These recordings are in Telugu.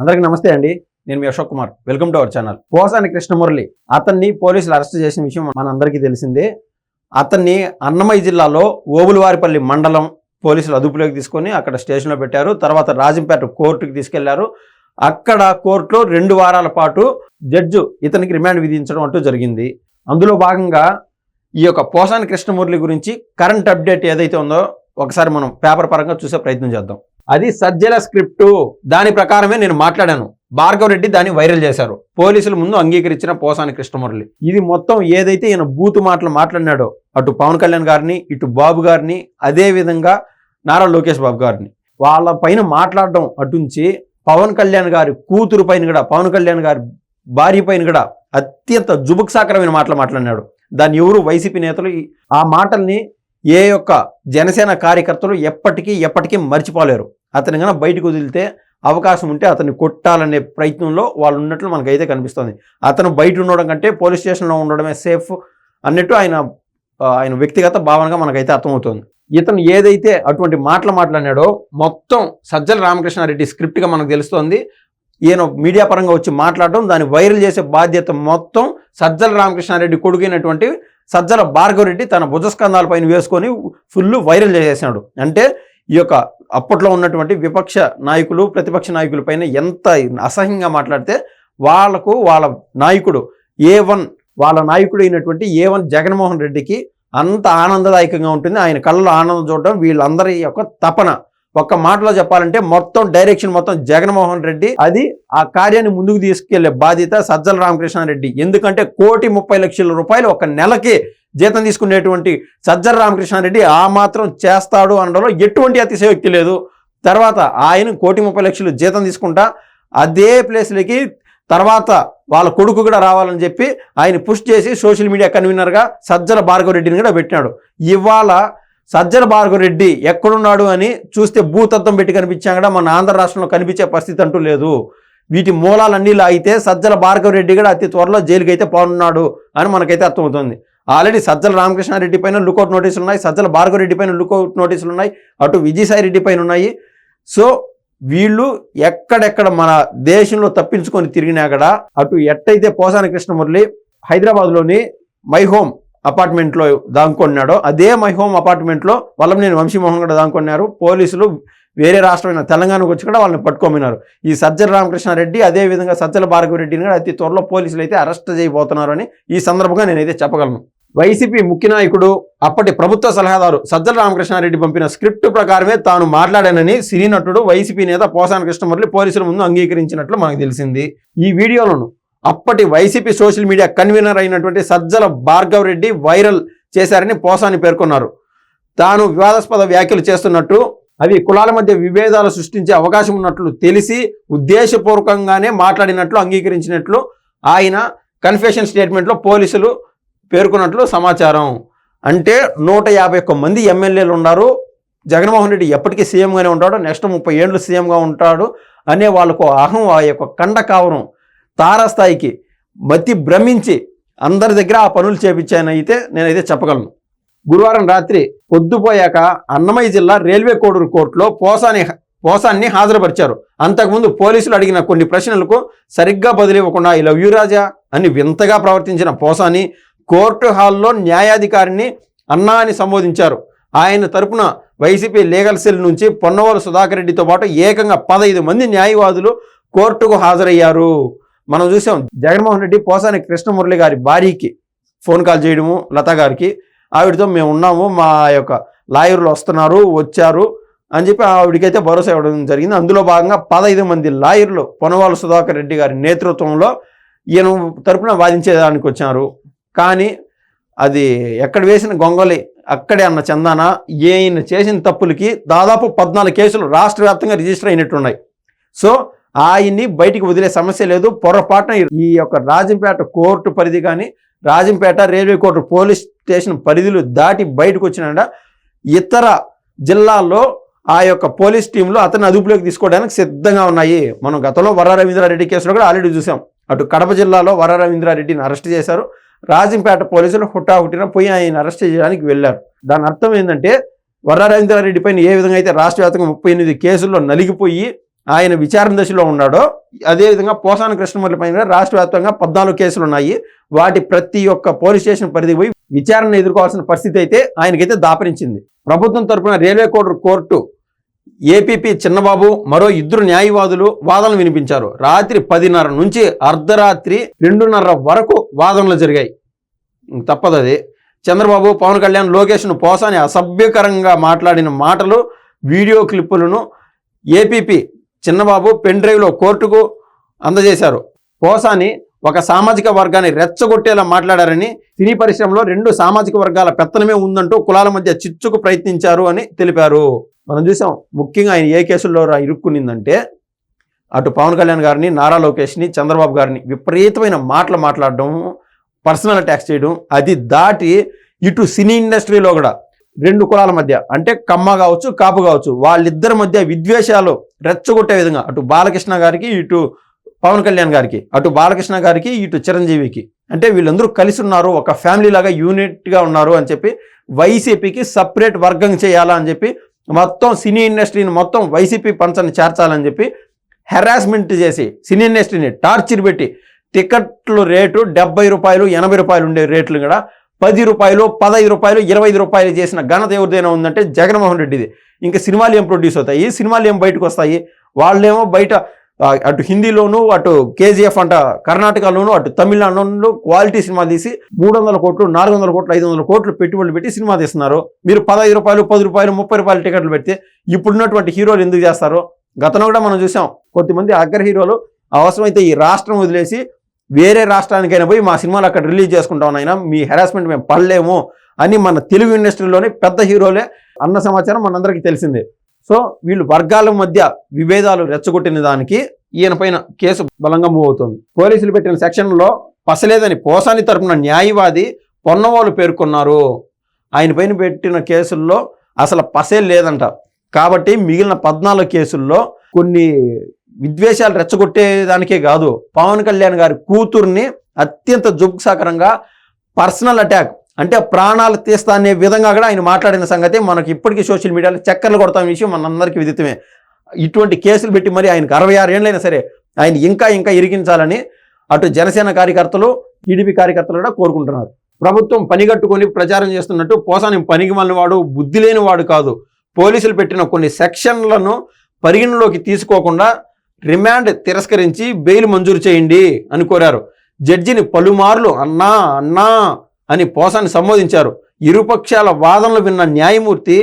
అందరికీ నమస్తే అండి. నేను మీ Ashok Kumar. Welcome to our channel. Posani Krishnamurali అతన్ని పోలీసులు అరెస్ట్ చేసిన విషయం మనందరికీ తెలిసిందే. అతన్ని అన్నమయ్య జిల్లాలో ఓబులవారిపల్లి మండలం పోలీసులు అదుపులోకి తీసుకొని అక్కడ స్టేషన్లో పెట్టారు. తర్వాత రాజంపేట కోర్టుకి తీసుకెళ్ళారు. అక్కడ కోర్టులో రెండు వారాల పాటు జడ్జు ఇతనికి రిమాండ్ విధించడం అంటూ జరిగింది. అందులో భాగంగా ఈ యొక్క పోసాని కృష్ణమురళి గురించి కరెంట్ అప్డేట్ ఏదైతే ఉందో ఒకసారి మనం పేపర్ పరంగా చూసే ప్రయత్నం చేద్దాం. అది సజ్జల స్క్రిప్టు. దాని ప్రకారమే నేను మాట్లాడాను. భార్గవరెడ్డి దాన్ని వైరల్ చేశారు. పోలీసుల ముందు అంగీకరించిన పోసాని కృష్ణమురళి. ఇది మొత్తం ఏదైతే ఈయన బూతు మాటలు మాట్లాడినాడో అటు పవన్ కళ్యాణ్ గారిని ఇటు బాబు గారిని అదే విధంగా నారా లోకేష్ బాబు గారిని. వాళ్ళ పైన మాట్లాడడం అటుంచి పవన్ కళ్యాణ్ గారి కూతురు పైన కూడా పవన్ కళ్యాణ్ గారి భార్య పైన కూడా అత్యంత జుబుక్సాకరమైన మాటలు మాట్లాడినాడు. దాన్ని ఎవరు వైసీపీ నేతలు ఆ మాటల్ని ఏ యొక్క జనసేన కార్యకర్తలు ఎప్పటికీ ఎప్పటికీ మర్చిపోలేరు. అతను కనుక బయటకు వదిలితే అవకాశం ఉంటే అతన్ని కొట్టాలనే ప్రయత్నంలో వాళ్ళు ఉన్నట్లు మనకైతే కనిపిస్తుంది. అతను బయట ఉండడం కంటే పోలీస్ స్టేషన్లో ఉండడమే సేఫ్ అన్నట్టు ఆయన ఆయన వ్యక్తిగత భావనగా మనకైతే అర్థమవుతుంది. ఇతను ఏదైతే అటువంటి మాటలు మాట్లాడినాడో మొత్తం సజ్జల రామకృష్ణారెడ్డి స్క్రిప్ట్గా మనకు తెలుస్తోంది. ఈయన మీడియా పరంగా వచ్చి మాట్లాడడం దాన్ని వైరల్ చేసే బాధ్యత మొత్తం సజ్జల రామకృష్ణారెడ్డి కొడుకైనటువంటి సజ్జల భార్గవరెడ్డి తన భుజస్కంధాలపైన వేసుకొని ఫుల్ వైరల్ చేసేసాడు అంటే ఈ యొక్క అప్పట్లో ఉన్నటువంటి విపక్ష నాయకులు ప్రతిపక్ష నాయకుల పైన ఎంత అసహ్యంగా మాట్లాడితే వాళ్ళకు వాళ్ళ నాయకుడు ఏ వన్ వాళ్ళ నాయకుడు అయినటువంటి ఏ వన్ జగన్మోహన్ రెడ్డికి అంత ఆనందదాయకంగా ఉంటుంది. ఆయన కళ్ళలో ఆనందం చూడడం వీళ్ళందరి యొక్క తపన. ఒక్క మాటలో చెప్పాలంటే మొత్తం డైరెక్షన్ మొత్తం జగన్మోహన్ రెడ్డి అది ఆ కార్యాన్ని ముందుకు తీసుకెళ్ళే బాధ్యత సజ్జల రామకృష్ణారెడ్డి. ఎందుకంటే కోటి ముప్పై లక్షల రూపాయలు ఒక నెలకి జీతం తీసుకునేటువంటి సజ్జల రామకృష్ణారెడ్డి ఆ మాత్రం చేస్తాడు అనడంలో ఎటువంటి అతిశయోక్తి లేదు. తర్వాత ఆయన కోటి ముప్పై లక్షలు జీతం తీసుకుంటా అదే ప్లేస్లకి తర్వాత వాళ్ళ కొడుకు కూడా రావాలని చెప్పి ఆయన పుష్ చేసి సోషల్ మీడియా కన్వీనర్గా సజ్జల భార్గవరెడ్డిని కూడా పెట్టినాడు. ఇవాళ సజ్జల భార్గవరెడ్డి ఎక్కడున్నాడు అని చూస్తే భూతత్వం పెట్టి కనిపించాం కూడా మన ఆంధ్ర రాష్ట్రంలో కనిపించే పరిస్థితి అంటూ లేదు. వీటి మూలాలన్నీ అయితే సజ్జల భార్గవరెడ్డి కూడా అతి త్వరలో జైలుకి అయితే పోనున్నాడు అని మనకైతే అర్థమవుతుంది. ఆల్రెడీ సజ్జల రామకృష్ణారెడ్డి పైన లుకౌట్ నోటీసులు ఉన్నాయి సజ్జల భార్గవరెడ్డి పైన లుకౌట్ నోటీసులు ఉన్నాయి అటు విజయసాయి రెడ్డి పైన ఉన్నాయి. సో వీళ్ళు ఎక్కడెక్కడ మన దేశంలో తప్పించుకొని తిరిగినా కూడా అటు ఎట్టయితే పోసాని కృష్ణమురళి హైదరాబాద్లోని మై హోమ్ అపార్ట్మెంట్లో దాంకొన్నాడో అదే మై హోమ్ అపార్ట్మెంట్లో వల్లభనేని వంశీమోహన్ కూడా దాంకొన్నారు. పోలీసులు వేరే రాష్ట్రమైన తెలంగాణకు వచ్చి కూడా వాళ్ళని పట్టుకోమినారు ఈ సజ్జల రామకృష్ణారెడ్డి అదే విధంగా సజ్జల భార్గవరెడ్డిని కూడా అతి త్వరలో పోలీసులు అయితే అరెస్ట్ చేయబోతున్నారు అని ఈ సందర్భంగా నేనైతే చెప్పగలను. వైసీపీ ముఖ్య నాయకుడు అప్పటి ప్రభుత్వ సలహాదారు సజ్జల రామకృష్ణారెడ్డి పంపిన స్క్రిప్ట్ ప్రకారమే తాను మాట్లాడానని సినీ నటుడు వైసీపీ నేత పోసాని కృష్ణమురళి పోలీసుల ముందు అంగీకరించినట్లు మనకు తెలిసింది. ఈ వీడియోలను అప్పటి వైసీపీ సోషల్ మీడియా కన్వీనర్ అయినటువంటి సజ్జల భార్గవ్ రెడ్డి వైరల్ చేశారని పోసాని పేర్కొన్నారు. తాను వివాదాస్పద వ్యాఖ్యలు చేస్తున్నట్టు అవి కులాల మధ్య విభేదాలు సృష్టించే అవకాశం ఉన్నట్లు తెలిసి ఉద్దేశపూర్వకంగానే మాట్లాడినట్లు అంగీకరించినట్లు ఆయన కన్ఫెషన్ స్టేట్మెంట్లో పోలీసులు పేర్కొన్నట్లు సమాచారం. అంటే నూట యాభై ఒక్క మంది ఎమ్మెల్యేలు ఉన్నారు. జగన్మోహన్ రెడ్డి ఎప్పటికీ సీఎంగానే ఉంటాడు. నెక్స్ట్ ముప్పై ఏళ్ళు సీఎంగా ఉంటాడు అనే వాళ్ళకు అహం ఆ యొక్క కండ కావరం తారస్థాయికి మతి భ్రమించి అందరి దగ్గర ఆ పనులు చేపించానైతే నేనైతే చెప్పగలను. గురువారం రాత్రి పొద్దుపోయాక అన్నమయ్య జిల్లా రైల్వే కోడూరు కోర్టులో పోసాని పోసాన్ని హాజరుపరిచారు. అంతకుముందు పోలీసులు అడిగిన కొన్ని ప్రశ్నలకు సరిగ్గా బదిలివ్వకుండా ఇలా వ్యూరాజా అని వింతగా ప్రవర్తించిన పోసాని కోర్టు హాల్లో న్యాయాధికారిని అన్నా అని సంబోధించారు. ఆయన తరపున వైసీపీ లీగల్ సెల్ నుంచి పొన్నవోలు సుధాకర్ రెడ్డితో పాటు ఏకంగా పదహైదు మంది న్యాయవాదులు కోర్టుకు హాజరయ్యారు. మనం చూసాం జగన్మోహన్ రెడ్డి పోసాని కృష్ణమురళి గారి భార్యకి ఫోన్ కాల్ చేయడము లతా గారికి. ఆవిడతో మేము ఉన్నాము మా యొక్క లాయర్లు వస్తున్నారు వచ్చారు అని చెప్పి ఆవిడకైతే భరోసా ఇవ్వడం జరిగింది. అందులో భాగంగా పదహైదు మంది లాయర్లు పొనవాళ్ళ సుధాకర్ రెడ్డి గారి నేతృత్వంలో ఈయన తరపున వాదించేదానికి వచ్చారు. కానీ అది ఎక్కడ వేసిన గొంగలి అక్కడే అన్న చందాన ఈయన చేసిన తప్పులకి దాదాపు పద్నాలుగు కేసులు రాష్ట్ర వ్యాప్తంగా రిజిస్టర్ అయినట్టున్నాయి. సో ఆయన్ని బయటికి వదిలే సమస్య లేదు. పొరపాటున ఈ యొక్క రాజంపేట కోర్టు పరిధి కానీ Rajampet railway court police station పరిధులు దాటి బయటకు వచ్చిన ఇతర జిల్లాల్లో ఆ యొక్క పోలీస్ టీంలు అతన్ని అదుపులోకి తీసుకోవడానికి సిద్ధంగా ఉన్నాయి. మనం గతంలో వర రవీంద్రారెడ్డి కేసులో కూడా ఆల్రెడీ చూసాం. అటు కడప జిల్లాలో వర రవీంద్రారెడ్డిని అరెస్ట్ చేశారు. రాజంపేట పోలీసులు హుటాహుటిన పోయి ఆయన అరెస్ట్ చేయడానికి వెళ్ళారు. దాని అర్థం ఏంటంటే వర రవీంద్రారెడ్డి పైన ఏ విధంగా అయితే రాష్ట్ర వ్యాప్తంగా ముప్పై ఎనిమిది కేసుల్లో నలిగిపోయి ఆయన విచారణ దశలో ఉన్నాడో అదేవిధంగా పోసాన కృష్ణమూర్తి పైన రాష్ట్ర వ్యాప్తంగా పద్నాలుగు కేసులు ఉన్నాయి. వాటి ప్రతి ఒక్క పోలీస్ స్టేషన్ పరిధి పోయి విచారణ ఎదుర్కోవాల్సిన పరిస్థితి అయితే ఆయనకైతే దాపరించింది. ప్రభుత్వం తరపున railway court court APP Chinnababu మరో ఇద్దరు న్యాయవాదులు వాదనలు వినిపించారు. రాత్రి పదిన్నర నుంచి అర్ధరాత్రి రెండున్నర వరకు వాదనలు జరిగాయి. తప్పదు అది. చంద్రబాబు పవన్ కళ్యాణ్ లోకేష్ను పోసాని అసభ్యకరంగా మాట్లాడిన మాటలు వీడియో క్లిప్పులను ఏపీపీ చిన్నబాబు పెన్ డ్రైవ్లో కోర్టుకు అందజేశారు. పోసాని ఒక సామాజిక వర్గాన్ని రెచ్చగొట్టేలా మాట్లాడారని సినీ పరిశ్రమలో రెండు సామాజిక వర్గాల పెత్తనమే ఉందంటూ కులాల మధ్య చిచ్చుకు ప్రయత్నించారు అని తెలిపారు. మనం చూసాం ముఖ్యంగా ఆయన ఏ కేసుల్లో ఇరుక్కునిందంటే అటు పవన్ కళ్యాణ్ గారిని నారా లోకేష్ని చంద్రబాబు గారిని విపరీతమైన మాటలు మాట్లాడడం పర్సనల్ అటాక్స్ చేయడం అది దాటి ఇటు సినీ ఇండస్ట్రీలో కూడా రెండు కులాల మధ్య అంటే కమ్మ కావచ్చు కాపు కావచ్చు వాళ్ళిద్దరి మధ్య విద్వేషాలు రెచ్చగొట్టే విధంగా అటు బాలకృష్ణ గారికి ఇటు పవన్ కళ్యాణ్ గారికి అటు బాలకృష్ణ గారికి ఇటు చిరంజీవికి. అంటే వీళ్ళందరూ కలిసి ఉన్నారు ఒక ఫ్యామిలీ లాగా యూనిట్గా ఉన్నారు అని చెప్పి వైసీపీకి సపరేట్ వర్గం చేయాలా అని చెప్పి మొత్తం సినీ ఇండస్ట్రీని మొత్తం వైసీపీ పంచని చేర్చాలని చెప్పి హెరాస్మెంట్ చేసి సినీ ఇండస్ట్రీని టార్చర్ పెట్టి టికెట్లు రేటు డెబ్బై రూపాయలు ఎనభై రూపాయలు ఉండే రేట్లు కూడా పది రూపాయలు పదహైదు రూపాయలు ఇరవై ఐదు రూపాయలు చేసిన ఘనత ఎవరిదైనా ఉందంటే జగన్మోహన్ రెడ్డిది. ఇంకా సినిమాలు ఏం ప్రొడ్యూస్ అవుతాయి? సినిమాలు ఏం బయటకు వస్తాయి? వాళ్ళేమో బయట అటు హిందీలోను అటు కేజీఎఫ్ అంట కర్ణాటకలోను అటు తమిళనాడులో క్వాలిటీ సినిమా తీసి మూడు వందల కోట్లు నాలుగు వందల కోట్లు ఐదు వందల కోట్లు పెట్టుబడులు పెట్టి సినిమా తీస్తున్నారు. మీరు పదహైదు రూపాయలు పది రూపాయలు ముప్పై రూపాయలు టికెట్లు పెడితే ఇప్పుడున్నటువంటి హీరోలు ఎందుకు చేస్తారు? గతంలో కూడా మనం చూసాం కొద్దిమంది అగ్ర హీరోలు అవసరమైతే ఈ రాష్ట్రం వదిలేసి వేరే రాష్ట్రానికైనా పోయి మా సినిమాలు అక్కడ రిలీజ్ చేసుకుంటాం అయినా మీ హెరాస్మెంట్ మేము పడలేము అని మన తెలుగు ఇండస్ట్రీలోనే పెద్ద హీరోలే అన్న సమాచారం మనందరికీ తెలిసిందే. సో వీళ్ళు వర్గాల మధ్య విభేదాలు రెచ్చగొట్టిన దానికి ఈయన పైన కేసు బలంగా మూవ్ అవుతుంది. పోలీసులు పెట్టిన సెక్షన్లో పసలేదని పోసాని తరపున న్యాయవాది పొన్నవాళ్ళు పేర్కొన్నారు. ఆయన పైన పెట్టిన కేసుల్లో అసలు పసే లేదంట. కాబట్టి మిగిలిన పద్నాలుగు కేసుల్లో కొన్ని విద్వేషాలు రెచ్చగొట్టేదానికే కాదు పవన్ కళ్యాణ్ గారి కూతుర్ని అత్యంత జుగ్సాకరంగా పర్సనల్ అటాక్ అంటే ప్రాణాలు తీస్తా అనే విధంగా కూడా ఆయన మాట్లాడిన సంగతి మనకి ఇప్పటికీ సోషల్ మీడియాలో చక్కర్లు కొడతాం విషయం మనందరికీ విదితమే. ఇటువంటి కేసులు పెట్టి మరి ఆయనకు అరవై ఆరు ఏళ్ళైనా సరే ఆయన ఇంకా ఇంకా ఇరికించాలని అటు జనసేన కార్యకర్తలు టీడీపీ కార్యకర్తలు కూడా కోరుకుంటున్నారు. ప్రభుత్వం పనిగట్టుకొని ప్రచారం చేస్తున్నట్టు పోసాని పనికి వాడు బుద్ధి లేని వాడు కాదు. పోలీసులు పెట్టిన కొన్ని సెక్షన్లను పరిగణలోకి తీసుకోకుండా రిమాండ్ తిరస్కరించి బెయిల్ మంజూరు చేయండి అని కోరారు. జడ్జిని పలుమార్లు అన్నా అన్నా అని పోసాని సంబోధించారు. ఇరుపక్షాల వాదనలు విన్న న్యాయమూర్తి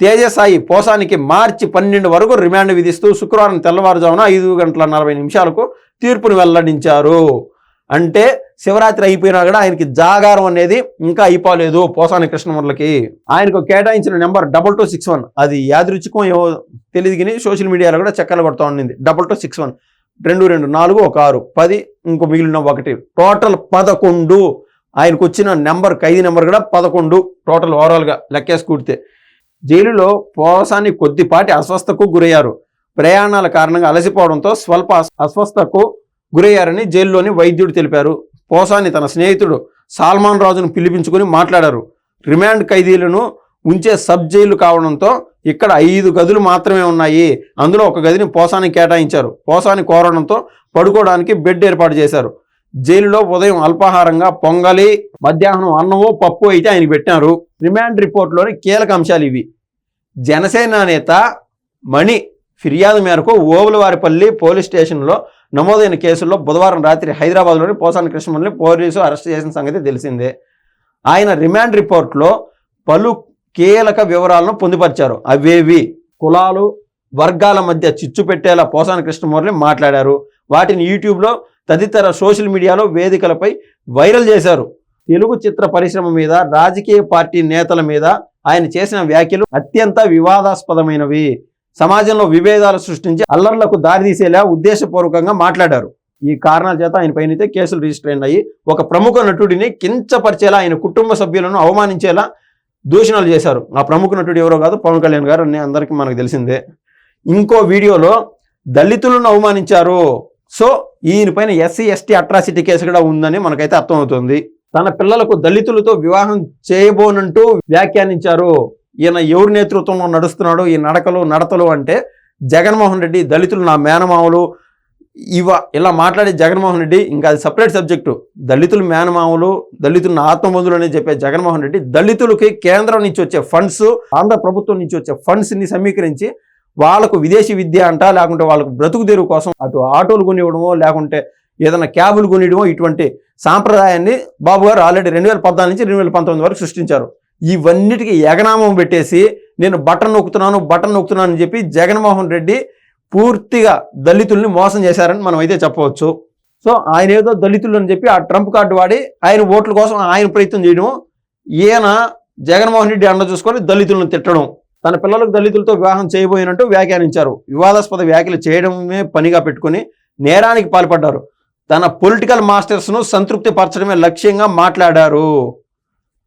తేజసాయి పోసానికి మార్చి పన్నెండు వరకు రిమాండ్ విధిస్తూ శుక్రవారం తెల్లవారుజామున ఐదు గంటల నలభై నిమిషాలకు తీర్పును వెల్లడించారు. అంటే శివరాత్రి అయిపోయినా కూడా ఆయనకి జాగారం అనేది ఇంకా అయిపోలేదు పోసాని కృష్ణమూర్లకి ఆయనకు కేటాయించిన number double two six one. అది యాదృచ్ఛికం ఏమో తెలియదు కానీ సోషల్ మీడియాలో కూడా చక్కలు కొడతా ఉండింది. Double two six one. రెండు రెండు నాలుగు ఒక ఆరు. పది ఇంకో మిగిలిన ఒకటి. టోటల్ పదకొండు. ఆయనకు వచ్చిన నెంబర్ ఖైదీ నెంబర్ కూడా పదకొండు టోటల్ ఓవరాల్గా లెక్కేసుకుంటే జైలులో పోసాని కొద్దిపాటి అస్వస్థకు గురయ్యారు. ప్రయాణాల కారణంగా అలసిపోవడంతో స్వల్ప అస్వస్థకు గురయ్యారని జైల్లోని వైద్యుడు తెలిపారు. పోసాని తన స్నేహితుడు సాల్మాన్ రాజును పిలిపించుకుని మాట్లాడారు. రిమాండ్ ఖైదీలను ఉంచే సబ్ జైలు కావడంతో ఇక్కడ ఐదు గదులు మాత్రమే ఉన్నాయి. అందులో ఒక గదిని పోసానికి కేటాయించారు. పోసాని కోరడంతో పడుకోవడానికి బెడ్ ఏర్పాటు చేశారు. జైలులో ఉదయం అల్పాహారంగా పొంగలి మధ్యాహ్నం అన్నమో పప్పు అయితే ఆయన పెట్టారు. రిమాండ్ రిపోర్ట్లోని కీలక అంశాలు ఇవి. జనసేన నేత మణి ఫిర్యాదు మేరకు ఓవులవారిపల్లి పోలీస్ స్టేషన్లో నమోదైన కేసుల్లో బుధవారం రాత్రి హైదరాబాద్లోని పోసాని కృష్ణమల్ని పోలీసు అరెస్ట్ చేసిన సంగతి తెలిసిందే. ఆయన రిమాండ్ రిపోర్ట్లో పలు కీలక వివరాలను పొందుపరిచారు. అవేవి? కులాలు వర్గాల మధ్య చిచ్చు పెట్టేలా పోసాని కృష్ణమూర్తి మాట్లాడారు. వాటిని యూట్యూబ్లో తదితర సోషల్ మీడియాలో వేదికలపై వైరల్ చేశారు. తెలుగు చిత్ర పరిశ్రమ మీద రాజకీయ పార్టీ నేతల మీద ఆయన చేసిన వ్యాఖ్యలు అత్యంత వివాదాస్పదమైనవి. సమాజంలో విభేదాలు సృష్టించి అల్లర్లకు దారితీసేలా ఉద్దేశపూర్వకంగా మాట్లాడారు. ఈ కారణాల చేత ఆయన పైన అయితే కేసులు రిజిస్టర్ అయినాయి. ఒక ప్రముఖ నటుడిని కించపరిచేలా ఆయన కుటుంబ సభ్యులను అవమానించేలా దూషణలు చేశారు. ఆ ప్రముఖ నటుడు ఎవరో కాదు పవన్ కళ్యాణ్ గారు అని అందరికీ మనకు తెలిసిందే. ఇంకో వీడియోలో దళితులను అవమానించారు. సో ఈయన పైన ఎస్సీ ఎస్టీ అట్రాసిటీ కేసు కూడా ఉందని మనకైతే అర్థమవుతుంది. తన పిల్లలకు దళితులతో వివాహం చేయబోనంటూ వ్యాఖ్యానించారు. ఈయన ఎవరి నేతృత్వంలో నడుస్తున్నాడు ఈ నడకలు నడతలు అంటే జగన్మోహన్ రెడ్డి దళితులు నా మేనమామలు. ఇవ ఇలా మాట్లాడే జగన్మోహన్ రెడ్డి ఇంకా అది సపరేట్ సబ్జెక్టు. దళితులు మేనమామలు దళితులు నా అని చెప్పే జగన్మోహన్ రెడ్డి దళితులకి కేంద్రం నుంచి వచ్చే ఫండ్స్ ఆంధ్ర ప్రభుత్వం నుంచి వచ్చే ఫండ్స్ని సమీకరించి వాళ్ళకు విదేశీ విద్య అంట లేకుంటే వాళ్ళకు బ్రతుకు తెరువు కోసం అటు ఆటోలు కొనివ్వడమో లేకుంటే ఏదైనా క్యాబులు కొనివ్వడమో ఇటువంటి సాంప్రదాయాన్ని బాబు గారు ఆల్రెడీ రెండు వేల పద్నాలుగు నుంచి రెండు వేల పంతొమ్మిది వరకు సృష్టించారు. ఇవన్నిటికీ ఎగనామం పెట్టేసి నేను బటన్ నొక్కుతున్నాను బటన్ నొక్కుతున్నాను అని చెప్పి జగన్మోహన్ రెడ్డి పూర్తిగా దళితుల్ని మోసం చేశారని మనం అయితే చెప్పవచ్చు. సో ఆయన ఏదో దళితులు అని చెప్పి ఆ ట్రంప్ కార్డు వాడి ఆయన ఓట్ల కోసం ఆయన ప్రయత్నం చేయడం ఈయన జగన్మోహన్ రెడ్డి అండ చూసుకొని దళితులను తిట్టడం. తన పిల్లలకు దళితులతో వివాహం చేయబోయినట్టు వ్యాఖ్యానించారు. వివాదాస్పద వ్యాఖ్యలు చేయడమే పనిగా పెట్టుకుని నేరానికి పాల్పడ్డారు. తన పొలిటికల్ మాస్టర్స్ను సంతృప్తి పరచడమే లక్ష్యంగా మాట్లాడారు.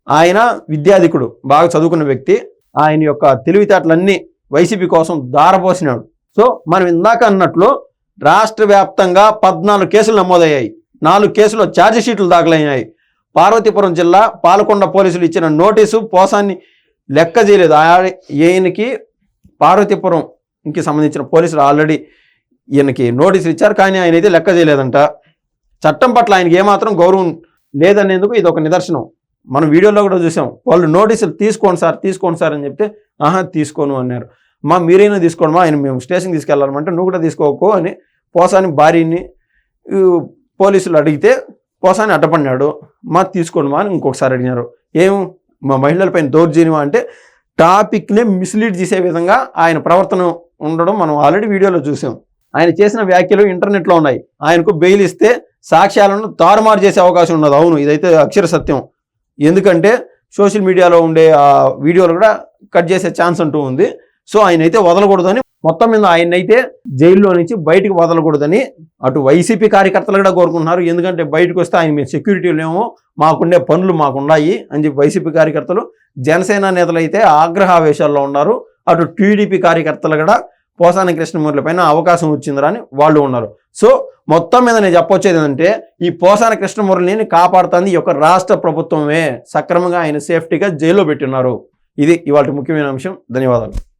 ఆయన విద్యాధికుడు బాగా చదువుకున్న వ్యక్తి. ఆయన యొక్క తెలివితేటలన్నీ వైసీపీ కోసం దారపోసినాడు సో మనం ఇందాక అన్నట్లు రాష్ట్ర వ్యాప్తంగా పద్నాలుగు కేసులు నమోదయ్యాయి. నాలుగు కేసులో ఛార్జ్ షీట్లు దాఖలయ్యాయి. పార్వతీపురం జిల్లా పాలకొండ పోలీసులు ఇచ్చిన నోటీసు పోసాన్ని లెక్క చేయలేదు. ఈయనకి పార్వతీపురంకి సంబంధించిన పోలీసులు ఆల్రెడీ ఈయనకి నోటీసులు ఇచ్చారు. కానీ ఆయన అయితే లెక్క చేయలేదంట. చట్టం పట్ల ఆయనకి ఏమాత్రం గౌరవం లేదనేందుకు ఇది ఒక నిదర్శనం. మనం వీడియోలో కూడా చూసాం. వాళ్ళు నోటీసులు తీసుకోండి సార్ తీసుకోండి సార్ అని చెప్తే ఆహా తీసుకోను అన్నారు. మా మీరైనా తీసుకోండి మా ఆయన మేము స్టేషన్కి తీసుకెళ్ళాలంటే నువ్వు కూడా తీసుకోకు అని పోసాని భార్యని పోలీసులు అడిగితే పోసాని అడ్డపడినాడు. మా తీసుకోండి మా అని ఇంకొకసారి అడిగినారు. ఏం మా మహిళలపైన దౌర్జన్యం అంటే టాపిక్ని మిస్లీడ్ చేసే విధంగా ఆయన ప్రవర్తన ఉండడం మనం ఆల్రెడీ వీడియోలో చూసాం. ఆయన చేసిన వ్యాఖ్యలు ఇంటర్నెట్లో ఉన్నాయి. ఆయనకు బెయిల్ ఇస్తే సాక్ష్యాలను తారుమారు చేసే అవకాశం ఉన్నది. అవును ఇదైతే అక్షర సత్యం. ఎందుకంటే సోషల్ మీడియాలో ఉండే ఆ వీడియోలు కూడా కట్ చేసే ఛాన్స్ అంటూ ఉంది. సో ఆయన అయితే వదలకూడదని మొత్తం మీద ఆయన అయితే జైల్లో నుంచి బయటకు వదలకూడదని అటు వైసీపీ కార్యకర్తలు కూడా కోరుకుంటున్నారు. ఎందుకంటే బయటకు వస్తే ఆయన మేము సెక్యూరిటీ లేమో మాకుండే పనులు మాకున్నాయి అని చెప్పి వైసీపీ కార్యకర్తలు జనసేన నేతలు అయితే ఆగ్రహావేశాల్లో ఉన్నారు. అటు టీడీపీ కార్యకర్తలు కూడా పోసాని కృష్ణమూర్తి పైన అవకాశం వచ్చిందిరా అని వాళ్ళు ఉన్నారు. సో మొత్తం మీద నేను చెప్పొచ్చేది ఏంటంటే ఈ పోసాన కృష్ణమూర్తిని కాపాడుతుంది ఈ యొక్క రాష్ట్ర ప్రభుత్వమే. సక్రమంగా ఆయన సేఫ్టీగా జైల్లో పెట్టిన్నారు ఇది ఇవాళ ముఖ్యమైన అంశం. ధన్యవాదాలు.